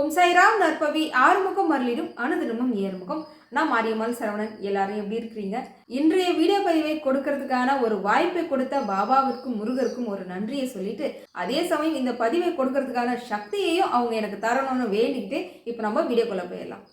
ஓம் சைராம் நற்பவி. ஆறுமுகம் மரலிடும் அனுதினமும் ஏறுமுகம். நான் மாரியம்மாள் சரவணன். எல்லாரும் எப்படி இருக்கிறீங்க? இன்றைய வீடியோ பதிவை கொடுக்கறதுக்கான ஒரு வாய்ப்பை கொடுத்த பாபாவிற்கும் முருகருக்கும் ஒரு நன்றியை சொல்லிட்டு அதே சமயம் இந்த பதிவை கொடுக்கறதுக்கான சக்தியையும் அவங்க எனக்கு தரணும்னு வேண்டிக்கிட்டு இப்போ நம்ம வீடியோக்குள்ள போயிடலாம்.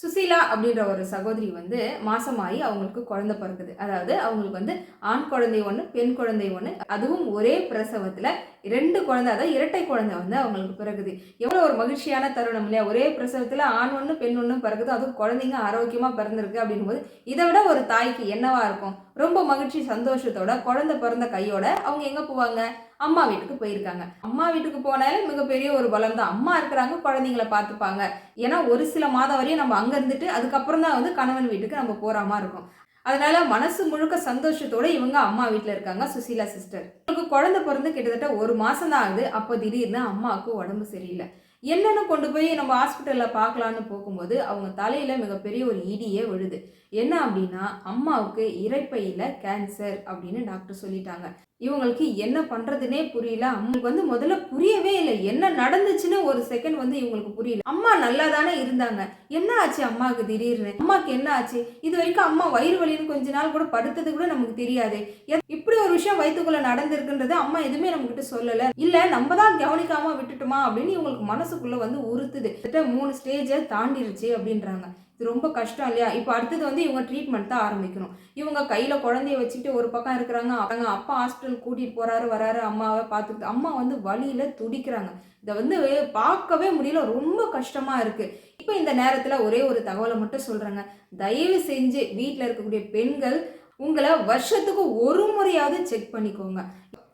சுசீலா அப்படின்ற ஒரு சகோதரி வந்து மாசமாயி அவங்களுக்கு குழந்தை பிறக்குது. அதாவது அவங்களுக்கு வந்து ஆண் குழந்தை ஒன்று பெண் குழந்தை ஒன்று அதுவும் ஒரே பிரசவத்தில் ரெண்டு குழந்தை அதாவது இரட்டை குழந்தை வந்து அவங்களுக்கு பிறகுது எவ்வளோ ஒரு மகிழ்ச்சியான தருணம் இல்லையா? ஒரே பிரசவத்தில் ஆண் ஒன்று பெண் ஒன்று பிறகுது அதுவும் குழந்தைங்க ஆரோக்கியமாக பிறந்திருக்கு அப்படிங்கும்போது இதை விட ஒரு தாய்க்கு என்னவா இருக்கும்? ரொம்ப மகிழ்ச்சி சந்தோஷத்தோட குழந்தை பிறந்த கையோட அவங்க எங்கே போவாங்க? அம்மா வீட்டுக்கு போயிருக்காங்க. அம்மா வீட்டுக்கு போனாலே மிகப்பெரிய ஒரு பலம் தான் அம்மா இருக்கிறாங்க குழந்தைங்கள பார்த்துப்பாங்க. ஏன்னா ஒரு சில மாதம் வரையும் நம்ம அங்கே இருந்துட்டு அதுக்கப்புறம் தான் வந்து கணவன் வீட்டுக்கு நம்ம போகிற மாதிரி இருக்கும். அதனால மனசு முழுக்க சந்தோஷத்தோட இவங்க அம்மா வீட்டில் இருக்காங்க சுசீலா சிஸ்டர் இவங்களுக்கு குழந்தை பிறந்து கிட்டத்தட்ட ஒரு மாதம் தான் ஆகுது. அப்போ திடீர்னு அம்மாவுக்கு உடம்பு சரியில்லை. என்னென்னு கொண்டு போய் நம்ம ஹாஸ்பிட்டலில் பார்க்கலான்னு போகும்போது அவங்க தலையில் மிகப்பெரிய ஒரு இடியே விழுது. என்ன அப்படின்னா அம்மாவுக்கு இறைப்பையில் கேன்சர் அப்படின்னு டாக்டர் சொல்லிட்டாங்க. இவங்களுக்கு என்ன பண்ணுறதுனே புரியல. அவங்களுக்கு வந்து முதல்ல புரியவே இல்லை. என்ன நடந்துச்சுன்னு ஒரு செகண்ட் வந்து இவங்களுக்கு புரியல. அம்மா நல்லா தானே இருந்தாங்க. என்ன ஆச்சு அம்மாவுக்கு திடீர்னு? அம்மாவுக்கு என்ன ஆச்சு? இது வரைக்கும் அம்மா வயிறு வலின்னு கொஞ்ச நாள் கூட படுத்தது கூட நமக்கு தெரியாது. இப்படி ஒரு விஷயம் வயிற்றுக்குள்ள நடந்திருக்குன்றது அம்மா எதுவுமே நம்ம கிட்ட சொல்லல. இல்ல நம்ம தான் கவனிக்காம விட்டுட்டுமா அப்படின்னு இவங்களுக்கு மனசுக்குள்ள வந்து உறுத்துது. கிட்ட மூணு ஸ்டேஜை தாண்டிருச்சு அப்படின்றாங்க. இது ரொம்ப கஷ்டம் இல்லையா? இப்போ அடுத்தது வந்து இவங்க ட்ரீட்மெண்ட் தான் ஆரம்பிக்கணும். இவங்க கையில் குழந்தைய வச்சுக்கிட்டு ஒரு பக்கம் இருக்கிறாங்க அவங்க அப்பா ஹாஸ்பிட்டல் கூட்டிகிட்டு போகிறாரு வராரு அம்மாவை பார்த்துக்கிட்டு அம்மா வந்து வழியில் துடிக்கிறாங்க. இதை வந்து பார்க்கவே முடியல ரொம்ப கஷ்டமாக இருக்குது இப்போ இந்த நேரத்தில் ஒரே ஒரு தகவலை மட்டும் சொல்கிறேங்க தயவு செஞ்சு வீட்டில் இருக்கக்கூடிய பெண்கள் உங்களை வருஷத்துக்கு ஒரு முறையாவது செக் பண்ணிக்கோங்க.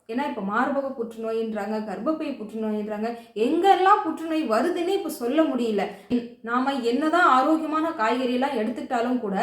ஏன்னா இப்போ மார்பக புற்றுநோயின்றாங்க கர்ப்பப்பை புற்றுநோயின்றாங்க எங்கெல்லாம் புற்றுநோய் வருதுன்னு இப்போ சொல்ல முடியல. நாம் என்னதான் ஆரோக்கியமான காய்கறியெல்லாம் எடுத்துக்கிட்டாலும் கூட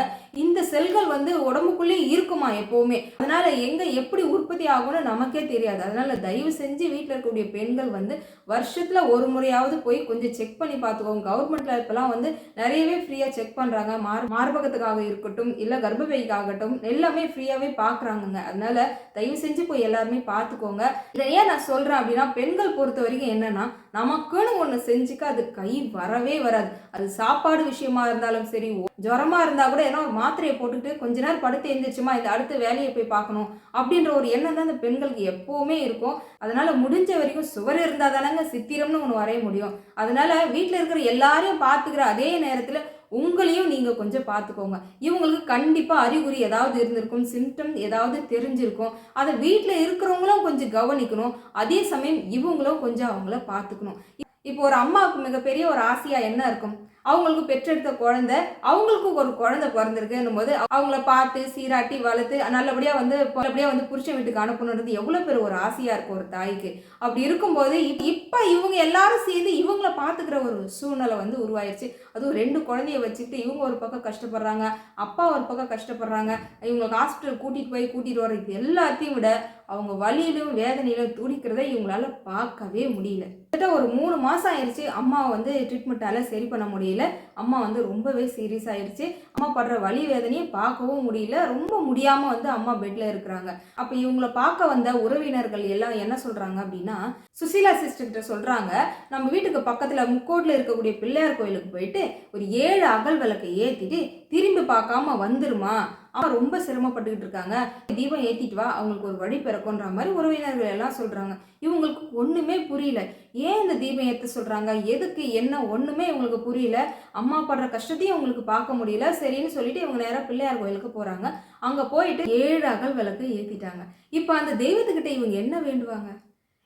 இந்த செல்கள் வந்து உடம்புக்குள்ளே இருக்குமா எப்போவுமே? அதனால் எங்கே எப்படி உற்பத்தி ஆகும்னு நமக்கே தெரியாது. அதனால் தயவு செஞ்சு வீட்டில் இருக்கக்கூடிய பெண்கள் வந்து வருஷத்தில் ஒரு முறையாவது போய் கொஞ்சம் செக் பண்ணி பார்த்துக்கோங்க. கவர்மெண்ட்டில் இப்போலாம் வந்து நிறையவே ஃப்ரீயாக செக் பண்ணுறாங்க மார் மார்பகத்துக்காக இருக்கட்டும் இல்லை கர்ப்பப்பைக்காகட்டும் எல்லாமே ஃப்ரீயாகவே பார்க்குறாங்கங்க அதனால் தயவு செஞ்சு போய் எல்லாருமே பார்த்துக்கோங்க இதை ஏன் நான் சொல்றேன் அப்படின்னா பெண்கள் பொறுத்த வரைக்கும் என்னன்னா நமக்குன்னு ஒன்று செஞ்சுக்க அது கை வரவே வராது. அது சாப்பாடு விஷயமா இருந்தாலும் சரி ஜுரமா இருந்தால் கூட ஏன்னா ஒரு மாத்திரையை போட்டுக்கிட்டு கொஞ்ச நேரம் படுத்து எழுந்திரிச்சுமா இந்த அடுத்த வேலையை போய் பார்க்கணும் அப்படின்ற ஒரு எண்ணம் தான் அந்த பெண்களுக்கு எப்போவுமே இருக்கும். அதனால் முடிஞ்ச வரைக்கும் சுவர் இருந்தால் தானேங்க சித்திரம்னு ஒன்று வரைய முடியும். அதனால வீட்டில் இருக்கிற எல்லாரையும் பார்த்துக்கிற அதே நேரத்தில் உங்களையும் நீங்கள் கொஞ்சம் பார்த்துக்கோங்க இவங்களுக்கு கண்டிப்பாக அறிகுறி ஏதாவது இருந்திருக்கும் சிம்டம் ஏதாவது தெரிஞ்சிருக்கும். அதை வீட்டில் இருக்கிறவங்களும் கொஞ்சம் கவனிக்கணும். அதே சமயம் இவங்களும் கொஞ்சம் அவங்கள பார்த்துக்கணும் இப்போ ஒரு அம்மாவுக்கு மிகப்பெரிய ஒரு ஆசையாக என்ன இருக்கும்? அவங்களுக்கு பெற்றெடுத்த குழந்தை அவங்களுக்கும் ஒரு குழந்தை பிறந்திருக்குன்னும் போது அவங்கள பார்த்து சீராட்டி வளர்த்து நல்லபடியாக வந்து நல்லபடியாக வந்து புருஷன் வீட்டுக்கு அனுப்பணுன்றது எவ்வளோ பெரிய ஒரு ஆசையாக இருக்கும் ஒரு தாய்க்கு. அப்படி இருக்கும்போது இப்- இப்போ இவங்க எல்லாரும் சேர்ந்து இவங்கள பார்த்துக்கிற ஒரு சூழ்நிலை வந்து உருவாயிருச்சு. அதுவும் ரெண்டு குழந்தைய வச்சுட்டு இவங்க ஒரு பக்கம் கஷ்டப்படுறாங்க அப்பா ஒரு பக்கம் கஷ்டப்படுறாங்க. இவங்களுக்கு ஹாஸ்பிட்டல் கூட்டிகிட்டு போய் கூட்டிகிட்டு வர இது எல்லாத்தையும் விட அவங்க வலியிலும் வேதனையிலும் துடிக்கிறத இவங்களால பார்க்கவே முடியல. கிட்டத்தட்ட ஒரு மூணு மாதம் ஆயிடுச்சு அம்மாவை வந்து ட்ரீட்மெண்ட்டால சரி பண்ண முடியல. அம்மா வந்து ரொம்பவே சீரியஸ் ஆயிடுச்சு அம்மா படுற வலி வேதனையை பார்க்கவும் முடியல. ரொம்ப முடியாமல் வந்து அம்மா பெட்டில் இருக்கிறாங்க. அப்போ இவங்கள பார்க்க வந்த உறவினர்கள் எல்லாம் என்ன சொல்கிறாங்க அப்படின்னா சுசீலா சிஸ்டர்கிட்ட சொல்கிறாங்க நம்ம வீட்டுக்கு பக்கத்தில் முக்கோட்டில் இருக்கக்கூடிய பிள்ளையார் கோயிலுக்கு போயிட்டு ஒரு ஏழு அகல் விளக்கை ஏற்றிட்டு திரும்பி பார்க்காம வந்துருமா? அம்மா ரொம்ப சிரமப்பட்டுக்கிட்டு இருக்காங்க. தீபம் ஏற்றிட்டு வா அவங்களுக்கு ஒரு வழி பிறக்குன்ற மாதிரி உறவினர்கள் எல்லாம் சொல்கிறாங்க இவங்களுக்கு ஒன்றுமே புரியல. ஏன் இந்த தீபம் ஏற்ற சொல்கிறாங்க எதுக்கு? என்ன? ஒன்றுமே இவங்களுக்கு புரியல. அம்மா படுற கஷ்டத்தையும் இவங்களுக்கு பார்க்க முடியல. சரின்னு சொல்லிட்டு இவங்க நேராக பிள்ளையார் கோயிலுக்கு போகிறாங்க அங்கே போயிட்டு ஏழு அகல் விளக்கு ஏற்றிட்டாங்க இப்போ அந்த தெய்வத்துக்கிட்ட இவங்க என்ன வேண்டுவாங்க?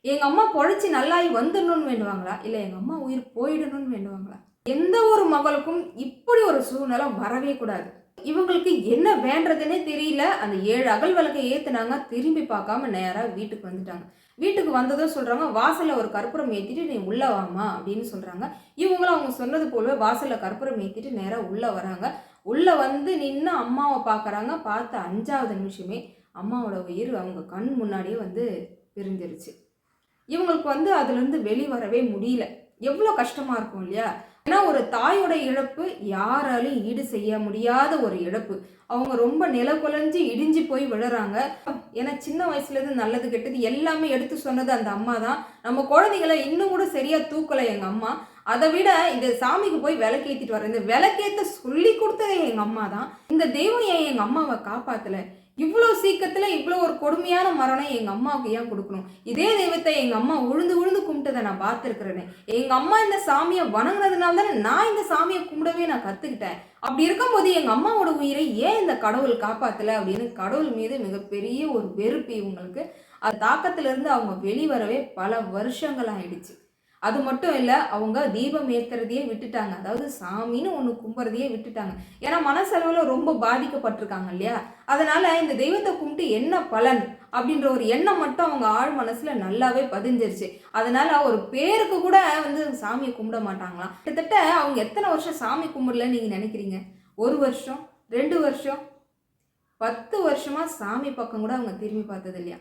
எங்கள் அம்மா பொழைச்சி நல்லாயி வந்துடணும்னு வேண்டுவாங்களா? இல்லை எங்கள் அம்மா உயிர் போயிடணும்னு வேண்டுவாங்களா? எந்த ஒரு மகளுக்கும் இப்படி ஒரு சூழ்நிலை வரவே கூடாது. இவங்களுக்கு என்ன வேண்டதுன்னே தெரியல. அந்த ஏழு அகல் விளக்கை ஏற்றுனாங்க திரும்பி பார்க்காம நேராக வீட்டுக்கு வந்துட்டாங்க. வீட்டுக்கு வந்ததும் சொல்கிறாங்க வாசலில் ஒரு கற்பூரம் ஏற்றிட்டு நீ உள்ளே வாமா அப்படின்னு சொல்கிறாங்க இவங்களும் அவங்க சொன்னது போலவே வாசலில் கற்பூரம் ஏற்றிட்டு நேராக உள்ளே வராங்க. உள்ளே வந்து நின்று அம்மாவை பார்க்குறாங்க. பார்த்த அஞ்சாவது நிமிஷமே அம்மாவோட உயிர் அவங்க கண் முன்னாடியே வந்து பிரிஞ்சிருச்சு. இவங்களுக்கு வந்து அதுலேருந்து வெளிவரவே முடியல. எவ்வளோ கஷ்டமாக இருக்கும் இல்லையா? ஏன்னா ஒரு தாயோட இழப்பு யாராலையும் ஈடு செய்ய முடியாத ஒரு இழப்பு. அவங்க ரொம்ப நில குலைஞ்சு இடிஞ்சு போய் விழுறாங்க. ஏன்னா சின்ன வயசுலேருந்து நல்லது கெட்டது எல்லாமே எடுத்து சொன்னது அந்த அம்மா தான். நம்ம குழந்தைகளை இன்னும் கூட சரியாக தூக்கலை எங்கள் அம்மா. அதை விட இந்த சாமிக்கு போய் விளக்கேற்றிட்டு வரேன் இந்த விளக்கேற்ற சொல்லி கொடுத்ததே எங்கள் அம்மா தான். இந்த தெய்வம் ஏன் எங்கள் அம்மாவை காப்பாற்றலை இவ்வளோ சீக்கிரத்தில் இவ்வளோ ஒரு கொடுமையான மரணம் எங்கள் அம்மாவுக்கு ஏன் கொடுக்கணும்? இதே தெய்வத்தை எங்கள் அம்மா உழுந்து உழுந்து கும்பிட்டதை நான் பார்த்துருக்குறேனே. எங்கள் அம்மா இந்த சாமியை வணங்குனதுனால தானே நான் இந்த சாமியை கும்பிடவே நான் கற்றுக்கிட்டேன் அப்படி இருக்கும்போது எங்கள் அம்மாவோட உயிரை ஏன் இந்த கடவுள் காப்பாற்றலை அப்படின்னு கடவுள் மீது மிகப்பெரிய ஒரு வெறுப்பு இவங்களுக்கு. அது தாக்கத்திலிருந்து அவங்க வெளிவரவே பல வருஷங்கள் ஆயிடுச்சு. அது மட்டும் இல்லை அவங்க தீபம் ஏத்துறதையே விட்டுட்டாங்க. அதாவது சாமின்னு ஒன்று கும்புறதையே விட்டுட்டாங்க. ஏன்னா மனசளவில் ரொம்ப பாதிக்கப்பட்டிருக்காங்க இல்லையா? அதனால் இந்த தெய்வத்தை கும்பிட்டு என்ன பலன் அப்படின்ற ஒரு எண்ணம் மட்டும் அவங்க ஆழ் மனசில் நல்லாவே பதிஞ்சிருச்சு. அதனால் ஒரு பேருக்கு கூட வந்து சாமியை கும்பிட மாட்டாங்களாம். கிட்டத்தட்ட அவங்க எத்தனை வருஷம் சாமி கும்பிடலன்னு நீங்கள் நினைக்கிறீங்க? ஒரு வருஷம் ரெண்டு வருஷம் பத்து வருஷமாக சாமி பக்கம் கூட அவங்க திரும்பி பார்த்தது இல்லையா?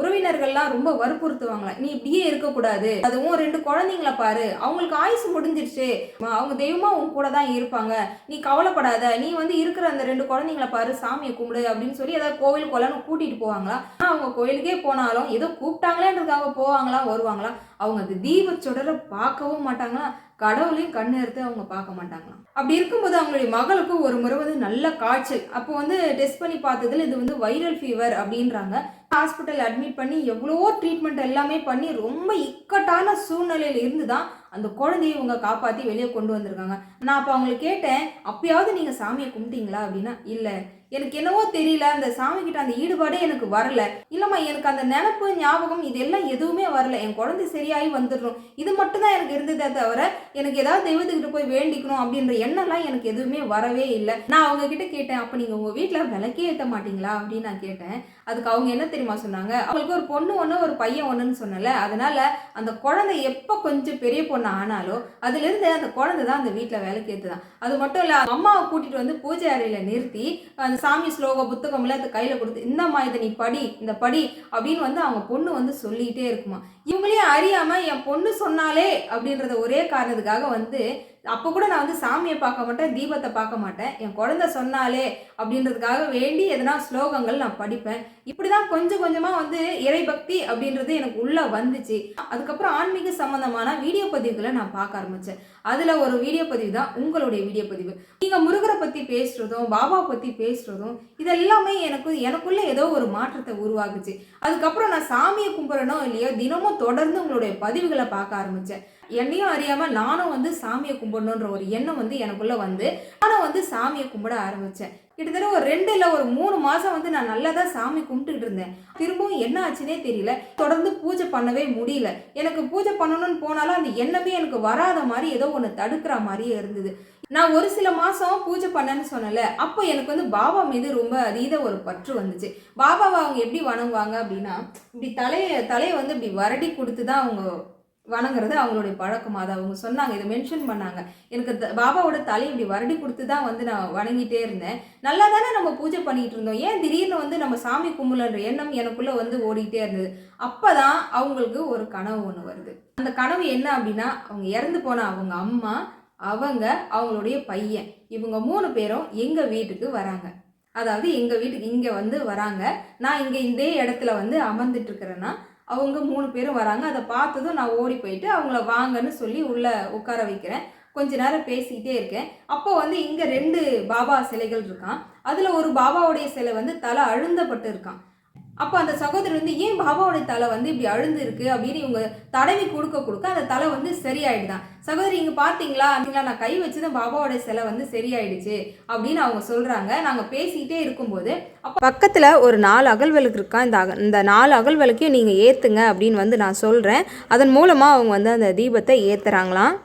உறவினர்கள்லாம் ரொம்ப வற்புறுத்துவாங்களா நீ இப்படியே இருக்கக்கூடாது. அதுவும் ரெண்டு குழந்தைங்கள பாரு. அவங்களுக்கு ஆயுசு முடிஞ்சிருச்சு. அவங்க தெய்வமா உன் கூட தான் இருப்பாங்க. நீ கவலைப்படாத. நீ வந்து இருக்கிற அந்த ரெண்டு குழந்தைங்கள பாரு. சாமியை கும்பிடு அப்படின்னு சொல்லி ஏதாவது கோவில் கொலன்னு கூட்டிட்டு போவாங்களா ஆனால் அவங்க கோயிலுக்கே போனாலும் ஏதோ கூப்பிட்டாங்களேன்றதுக்காக போவாங்களா வருவாங்களா அவங்க அந்த தீப சுடரை பார்க்கவும் மாட்டாங்களா கடவுளையும் கண் எடுத்து அவங்க பார்க்க மாட்டாங்களாம். அப்படி இருக்கும்போது அவங்களுடைய மகளுக்கு ஒரு முறை வந்து நல்ல காய்ச்சல். அப்போ வந்து டெஸ்ட் பண்ணி பார்த்ததுல இது வந்து வைரல் ஃபீவர் அப்படின்றாங்க. ஹாஸ்பிட்டல் அட்மிட் பண்ணி எவ்வளோ ட்ரீட்மெண்ட் எல்லாமே பண்ணி ரொம்ப இக்கட்டான சூழ்நிலையில் இருந்து தான் அந்த குழந்தையை இவங்க காப்பாற்றி வெளியே கொண்டு வந்திருக்காங்க. நான் அப்போ அவங்களுக்கு கேட்டேன் அப்பயாவது நீங்கள் சாமியை கும்பிட்டீங்களா? அப்படின்னா இல்லை. எனக்கு என்னவோ தெரியல அந்த சாமி கிட்ட அந்த ஈடுபாடே எனக்கு வரல. இல்லம்மா எனக்கு அந்த நினப்பு ஞாபகம் இதெல்லாம் எதுவுமே வரல. என் குழந்தை சரியாகி வந்துடணும். இது மட்டும் தான் எனக்கு இருந்ததே தவிர எனக்கு ஏதாவது தெய்வத்துக்கிட்ட போய் வேண்டிக்கணும் அப்படின்ற எண்ணம்லாம் எனக்கு எதுவுமே வரவே இல்லை. நான் அவங்க கிட்ட கேட்டேன் அப்போ நீங்கள் உங்கள் வீட்டில் விளக்கே ஏற்ற மாட்டீங்களா? அப்படின்னு நான் கேட்டேன். அதுக்கு அவங்க என்ன தெரியுமா சொன்னாங்க? அவங்களுக்கு ஒரு பொண்ணு ஒன்று ஒரு பையன் ஒன்றுன்னு சொன்னல அதனால அந்த குழந்தை எப்போ கொஞ்சம் பெரிய பொண்ணு ஆனாலோ அதுலேருந்து அந்த குழந்தை தான் அந்த வீட்டில் வேலைக்கு ஏற்றுதான் அது மட்டும் இல்லை அம்மாவை கூட்டிகிட்டு வந்து பூஜை அறையில் நிறுத்தி அந்த சாமி ஸ்லோக புத்தகம்ல அந்த கையில் கொடுத்து இந்தம்மா இதை நீ படி இந்த படி அப்படின்னு வந்து அவங்க பொண்ணு வந்து சொல்லிகிட்டே இருக்குமா. இவங்களையும் அறியாமல் என் பொண்ணு சொன்னாலே அப்படின்றத ஒரே காரணத்துக்காக வந்து அப்போ கூட நான் வந்து சாமியை பார்க்க மாட்டேன் தீபத்தை பார்க்க மாட்டேன். என் குழந்தை சொன்னாலே அப்படின்றதுக்காக வேண்டி எதனா ஸ்லோகங்கள் நான் படிப்பேன். இப்படி தான் கொஞ்சம் கொஞ்சமாக வந்து இறைபக்தி அப்படின்றது எனக்கு உள்ளே வந்துச்சு. அதுக்கப்புறம் ஆன்மீக சம்மந்தமான வீடியோ பதிவுகளை நான் பார்க்க ஆரம்பித்தேன் அதில் ஒரு வீடியோ பதிவு தான் உங்களுடைய வீடியோ பதிவு. நீங்கள் முருகரை பற்றி பேசுகிறதும் பாபா பற்றி பேசுகிறதும் இதெல்லாமே எனக்கு எனக்குள்ளே ஏதோ ஒரு மாற்றத்தை உருவாக்குச்சு. அதுக்கப்புறம் நான் சாமியை கும்பிட்றனோ இல்லையோ தினமும் தொடர்ந்து உங்களுடைய பதிவுகளை பார்க்க ஆரம்பித்தேன் என்னையும் அறியாமல் நானும் வந்து சாமியை கும்பிடணுன்ற ஒரு எண்ணம் வந்து எனக்குள்ளே வந்து நானும் வந்து சாமியை கும்பிட ஆரம்பித்தேன் கிட்டத்தட்ட ஒரு ரெண்டு இல்லை ஒரு மூணு மாதம் வந்து நான் நல்லா தான் சாமி கும்பிட்டுக்கிட்டு இருந்தேன். திரும்பவும் என்ன ஆச்சுன்னே தெரியல. தொடர்ந்து பூஜை பண்ணவே முடியல. எனக்கு பூஜை பண்ணணும்னு போனாலும் அந்த எண்ணமே எனக்கு வராத மாதிரி ஏதோ ஒன்று தடுக்கிற மாதிரியே இருந்தது. நான் ஒரு சில மாதம் பூஜை பண்ணேன்னு சொன்னல அப்போ எனக்கு வந்து பாபா மீது ரொம்ப அதீத ஒரு பற்று வந்துச்சு. பாபாவை அவங்க எப்படி வணங்குவாங்க அப்படின்னா இப்படி தலையை தலையை வந்து இப்படி வரடி கொடுத்து தான் அவங்க வணங்குறது அவங்களுடைய பழக்கம் அதை அவங்க சொன்னாங்க இதை மென்ஷன் பண்ணாங்க. எனக்கு த- பாபாவோட தலை இப்படி வருடி கொடுத்து தான் வந்து நான் வணங்கிட்டே இருந்தேன். நல்லா தானே நம்ம பூஜை பண்ணிகிட்டு இருந்தோம். ஏன் திடீர்னு வந்து நம்ம சாமி கும்பலன்ற எண்ணம் எனக்குள்ளே வந்து ஓடிக்கிட்டே இருந்தது? அப்போ தான் அவங்களுக்கு ஒரு கனவு ஒன்று வருது. அந்த கனவு என்ன அப்படின்னா அவங்க இறந்து போன அவங்க அம்மா அவங்க அவங்களுடைய பையன். இவங்க மூணு பேரும் எங்கள் வீட்டுக்கு வராங்க. அதாவது எங்கள் வீட்டுக்கு இங்கே வந்து வராங்க. நான் இங்கே இந்த இடத்துல வந்து அமர்ந்துட்டு இருக்கிறேன்னா அவங்க மூணு பேரும் வராங்க. அதை பார்த்ததும் நான் ஓடி போயிட்டு அவங்கள வாங்கன்னு சொல்லி உள்ளே உட்கார வைக்கிறேன். கொஞ்ச நேரம் பேசிக்கிட்டே இருக்கேன். அப்போ வந்து இங்கே ரெண்டு பாபா சிலைகள் இருக்கான் அதில் ஒரு பாபாவுடைய சிலை வந்து தலை அழுந்தப்பட்டு இருக்கான் அப்போ அந்த சகோதரர் வந்து ஏன் பாபாவுடைய தலை வந்து இப்படி அழுந்து இருக்கு அப்படின்னு இவங்க தடவி கொடுக்க கொடுக்க அந்த தலை வந்து சரியாயிடுதான். சகோதரி இங்கே பார்த்தீங்களா அப்படிங்களா நான் கை வச்சுதான் பாபாவோட சிலை வந்து சரியாயிடுச்சு. அப்படின்னு அவங்க சொல்கிறாங்க நாங்கள் பேசிக்கிட்டே இருக்கும்போது அப்போ பக்கத்தில் ஒரு நாலு அகல் விளக்கு இருக்கா? இந்த அக இந்த நாலு அகல் விளக்கையும் ஏற்றுங்க அப்படின்னு வந்து நான் சொல்கிறேன் அதன் மூலமாக அவங்க வந்து அந்த தீபத்தை ஏற்றுறாங்களாம்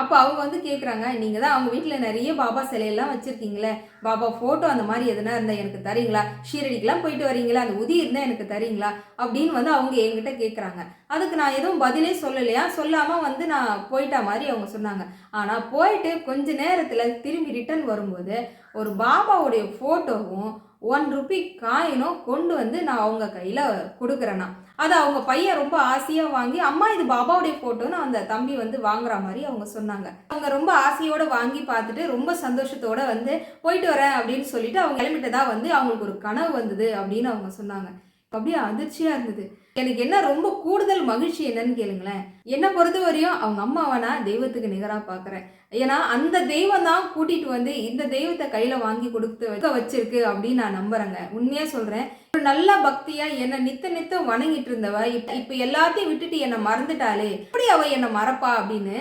அப்போ அவங்க வந்து கேட்குறாங்க நீங்கள் தான் அவங்க வீட்டில் நிறைய பாபா சிலையெல்லாம் வச்சுருக்கீங்களே பாபா ஃபோட்டோ அந்த மாதிரி எதுனா இருந்தால் எனக்கு தரீங்களா? ஷீரடிக்கெலாம் போயிட்டு வரீங்களா அந்த உதி இருந்தால் எனக்கு தரீங்களா? அப்படின்னு வந்து அவங்க என்கிட்ட கேட்குறாங்க அதுக்கு நான் எதுவும் பதிலே சொல்லலையா? சொல்லாமல் வந்து நான் போயிட்டா மாதிரி அவங்க சொன்னாங்க. ஆனால் போயிட்டு கொஞ்ச நேரத்தில் திரும்பி ரிட்டர்ன் வரும்போது ஒரு பாபாவுடைய ஃபோட்டோவும் ஒன் ருபி காயினும் கொண்டு வந்து நான் அவங்க கையில் கொடுக்குறேன்னா அதை அவங்க பையன் ரொம்ப ஆசையாக வாங்கி அம்மா இது பாபாவுடைய ஃபோட்டோன்னு அந்த தம்பி வந்து வாங்குற மாதிரி அவங்க சொன்னாங்க. அவங்க ரொம்ப ஆசையோடு வாங்கி பார்த்துட்டு ரொம்ப சந்தோஷத்தோடு வந்து போயிட்டு வரேன் அப்படின்னு சொல்லிட்டு அவங்க கிளம்பிட்டதா வந்து அவங்களுக்கு ஒரு கனவு வந்தது அப்படின்னு அவங்க சொன்னாங்க. அப்படியே அதிர்ச்சியாக இருந்தது. எனக்கு என்ன ரொம்ப கூடுதல் மகிழ்ச்சி என்னன்னு கேளுங்களேன். என்னை பொறுத்த வரையும் அவங்க அம்மாவை நான் தெய்வத்துக்கு நிகராக பார்க்குறேன் ஏன்னா அந்த தெய்வம் தான் கூட்டிகிட்டு வந்து இந்த தெய்வத்தை கையில் வாங்கி கொடுத்து வைக்க வச்சிருக்கு அப்படின்னு நான் நம்புறேங்க. உண்மையாக சொல்றேன். ஒரு நல்ல பக்தியா என்னை நித்த நித்தம் வணங்கிட்டு இருந்தவ இப்ப இப்ப எல்லாத்தையும் விட்டுட்டு என்னை மறந்துட்டாளே எப்படி அவ என்னை மறப்பா அப்படின்னு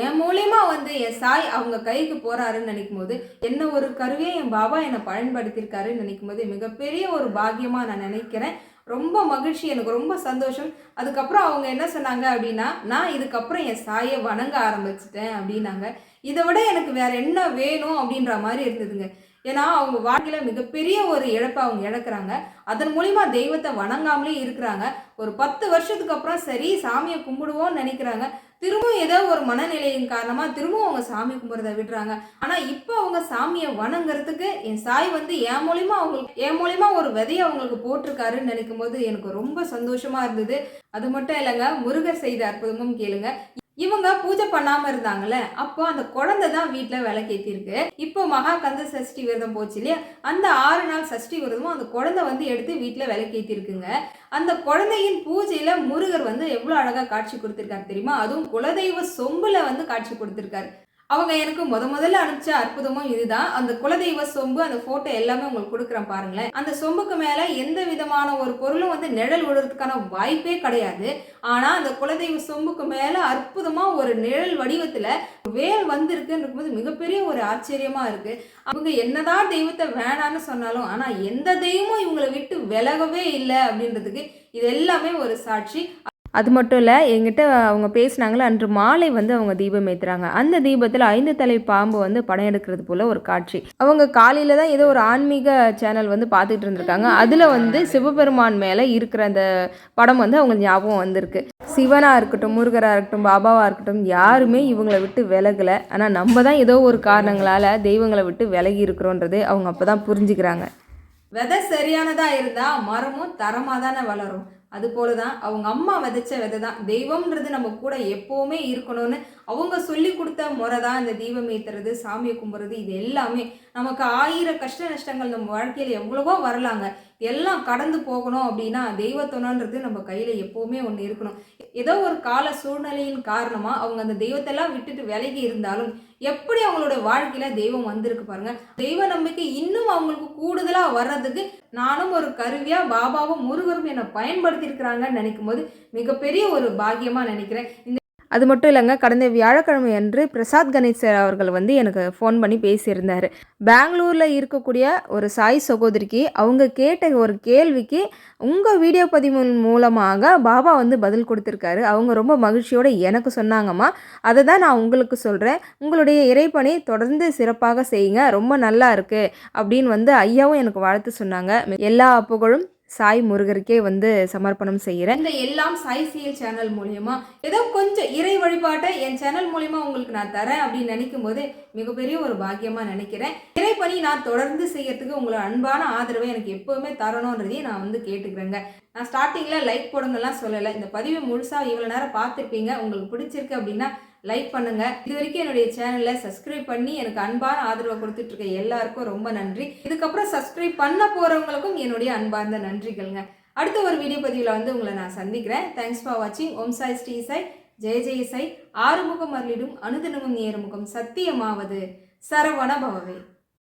என் மூலியமா வந்து என் சாய் அவங்க கைக்கு போறாருன்னு நினைக்கும் போது என்ன ஒரு கருவியை என் பாபா என்னை பயன்படுத்தியிருக்காருன்னு நினைக்கும் போது மிகப்பெரிய ஒரு பாக்கியமா நான் நினைக்கிறேன். ரொம்ப மகிழ்ச்சி எனக்கு ரொம்ப சந்தோஷம். அதுக்கப்புறம் அவங்க என்ன சொன்னாங்க அப்படின்னா நான் இதுக்கப்புறம் என் சாயை வணங்க ஆரம்பிச்சிட்டேன் அப்படின்னாங்க. இதை விட எனக்கு வேற என்ன வேணும் அப்படின்ற மாதிரி இருந்ததுங்க. ஏன்னா அவங்க வாழ்க்கையில் மிகப்பெரிய ஒரு இழப்பை அவங்க இழக்கிறாங்க. அதன் மூலிமா தெய்வத்தை வணங்காமலே இருக்கிறாங்க. ஒரு பத்து வருஷத்துக்கு அப்புறம் சரி சாமியை கும்பிடுவோம்னு நினைக்கிறாங்க. திரும்பவும் ஏதோ ஒரு மனநிலையின் காரணமா திரும்பவும் அவங்க சாமி கும்பிட்றத விடுறாங்க ஆனா இப்போ அவங்க சாமியை வணங்குறதுக்கு என் சாய் வந்து என் மூலிமா அவங்களுக்கு என் மூலிமா ஒரு விதையை அவங்களுக்கு போட்டிருக்காருன்னு நினைக்கும் போது எனக்கு ரொம்ப சந்தோஷமா இருந்தது. அது மட்டும் இல்லைங்க முருகர் செய்த அற்புதமும் கேளுங்க. இவங்க பூஜை பண்ணாம இருந்தாங்கல்ல அப்போ அந்த குழந்தை தான் வீட்டுல விளக்கேத்திருக்கு இப்போ மகா கந்த சஷ்டி விரதம் போச்சு இல்லையா? அந்த ஆறு நாள் சஷ்டி விரதமும் அந்த குழந்தை வந்து எடுத்து வீட்டுல விளக்கேத்திருக்குங்க அந்த குழந்தையின் பூஜையில முருகர் வந்து எவ்வளவு அழகா காட்சி கொடுத்துருக்காரு தெரியுமா? அதுவும் குலதெய்வ சொம்புல வந்து காட்சி கொடுத்துருக்காரு. அவங்க எனக்கு முத முதல்ல அனுப்பிச்ச அற்புதமும் இதுதான். அந்த குலதெய்வ சொம்பு அந்த போட்டோ எல்லாமே உங்களுக்கு கொடுக்குறேன் பாருங்களேன். அந்த சொம்புக்கு மேல எந்த விதமான ஒரு பொருளும் வந்து நிழல் விடுறதுக்கான வாய்ப்பே கிடையாது. ஆனா அந்த குலதெய்வ சொம்புக்கு மேல அற்புதமா ஒரு நிழல் வடிவத்துல வேல் வந்திருக்குன்னு போது மிகப்பெரிய ஒரு ஆச்சரியமா இருக்கு. அவங்க என்னதான் தெய்வத்தை வேணான்னு சொன்னாலும் ஆனா எந்த தெய்வமும் இவங்களை விட்டு விலகவே இல்லை அப்படின்றதுக்கு இது எல்லாமே ஒரு சாட்சி. அது மட்டும் இல்லை எங்கிட்ட அவங்க பேசினாங்களே அன்று மாலை வந்து அவங்க தீபம் ஏற்றுறாங்க அந்த தீபத்தில் ஐந்து தலை பாம்பு வந்து படம் எடுக்கிறது போல் ஒரு காட்சி. அவங்க காலையில் தான் ஏதோ ஒரு ஆன்மீக சேனல் வந்து பார்த்துட்டு இருந்திருக்காங்க. அதில் வந்து சிவபெருமான் மேலே இருக்கிற அந்த படம் வந்து அவங்க ஞாபகம் வந்திருக்கு. சிவனாக இருக்கட்டும் முருகராக இருக்கட்டும் பாபாவாக இருக்கட்டும் யாருமே இவங்களை விட்டு விலகலை. ஆனால் நம்ம தான் ஏதோ ஒரு காரணங்களால் தெய்வங்களை விட்டு விலகி இருக்கிறோன்றது அவங்க அப்போ தான் புரிஞ்சுக்கிறாங்க. விதை சரியானதாக இருந்தால் மரமும் தரமாக தானே வளரும். அது போல தான் அவங்க அம்மா விதைச்ச விதை தான் தெய்வம்ன்றது நம்ம கூட எப்போவுமே இருக்கணும்னு அவங்க சொல்லி கொடுத்த முறை தான் இந்த தீபம் ஏற்றுறது சாமியை கும்புறது இது எல்லாமே. நமக்கு ஆயிரம் கஷ்ட நஷ்டங்கள் நம்ம வாழ்க்கையில் எவ்வளவோ வரலாங்க. எல்லாம் கடந்து போகணும் அப்படின்னா தெய்வத்துணன்றது நம்ம கையில் எப்போவுமே ஒன்று இருக்கணும். ஏதோ ஒரு கால சூழ்நிலையின் காரணமாக அவங்க அந்த தெய்வத்தெல்லாம் விட்டுட்டு விலகி இருந்தாலும் எப்படி அவங்களோட வாழ்க்கையில் தெய்வம் வந்திருக்கு பாருங்கள் தெய்வ நம்பிக்கை இன்னும் அவங்களுக்கு கூடுதலாக வர்றதுக்கு நானும் ஒரு கருவியாக பாபாவும் முருகரும் என்னை பயன்படுத்தியிருக்கிறாங்கன்னு நினைக்கும் போது மிகப்பெரிய ஒரு பாக்கியமாக நினைக்கிறேன். இந்த அது மட்டும் இல்லைங்க கடந்த வியாழக்கிழமை அன்று பிரசாத் கணேஷ் சார் அவர்கள் வந்து எனக்கு ஃபோன் பண்ணி பேசியிருந்தார். பெங்களூரில் இருக்கக்கூடிய ஒரு சாய் சகோதரிக்கு அவங்க கேட்ட ஒரு கேள்விக்கு உங்கள் வீடியோ பதிவு மூலமாக பாபா வந்து பதில் கொடுத்துருக்காரு. அவங்க ரொம்ப மகிழ்ச்சியோடு எனக்கு சொன்னாங்கம்மா. அதை தான் நான் உங்களுக்கு சொல்கிறேன் உங்களுடைய இறைப்பணி தொடர்ந்து சிறப்பாக செய்யுங்க. ரொம்ப நல்லா இருக்குது அப்படின்னு வந்து ஐயாவும் எனக்கு வாழ்த்து சொன்னாங்க. எல்லா புகழும் சாய் முருகருக்கே வந்து சமர்ப்பணம் செய்கிறேன். இந்த எல்லாம் சாய் சிஎல் சேனல் மூலியமா ஏதோ கொஞ்சம் இறை வழிபாட்டை என் சேனல் மூலியமா உங்களுக்கு நான் தரேன் அப்படின்னு நினைக்கும் போது மிகப்பெரிய ஒரு பாக்கியமாக நினைக்கிறேன். இறைப்பணி நான் தொடர்ந்து செய்யறதுக்கு உங்களோட அன்பான ஆதரவை எனக்கு எப்போவுமே தரணுன்றதையும் நான் வந்து கேட்டுக்கிறேங்க. நான் ஸ்டார்டிங்கில் லைக் போடுங்கலாம் சொல்லலை. இந்த பதிவை முழுசாக இவ்வளோ நேரம் பார்த்துருப்பீங்க. உங்களுக்கு பிடிச்சிருக்கு அப்படின்னா லைக் பண்ணுங்க. இது வரைக்கும் என்னுடைய சேனலை சப்ஸ்கிரைப் பண்ணி எனக்கு அன்பான ஆதரவை கொடுத்துட்டு இருக்க எல்லாருக்கும் ரொம்ப நன்றி. இதுக்கப்புறம் சப்ஸ்கிரைப் பண்ண போறவங்களுக்கும் என்னுடைய அன்பார்ந்த நன்றிகள்ங்க. அடுத்த ஒரு வீடியோ பதிவில் வந்து உங்களை நான் சந்திக்கிறேன். தேங்க்ஸ் ஃபார் வாட்சிங் ஓம் சாய் ஸ்ரீ சாய் ஜெய ஜெய சாய் ஆறுமுகம் அருளிடும் அனுதினமும் நேர்முகம் சத்தியமாவது சரவண பவவே.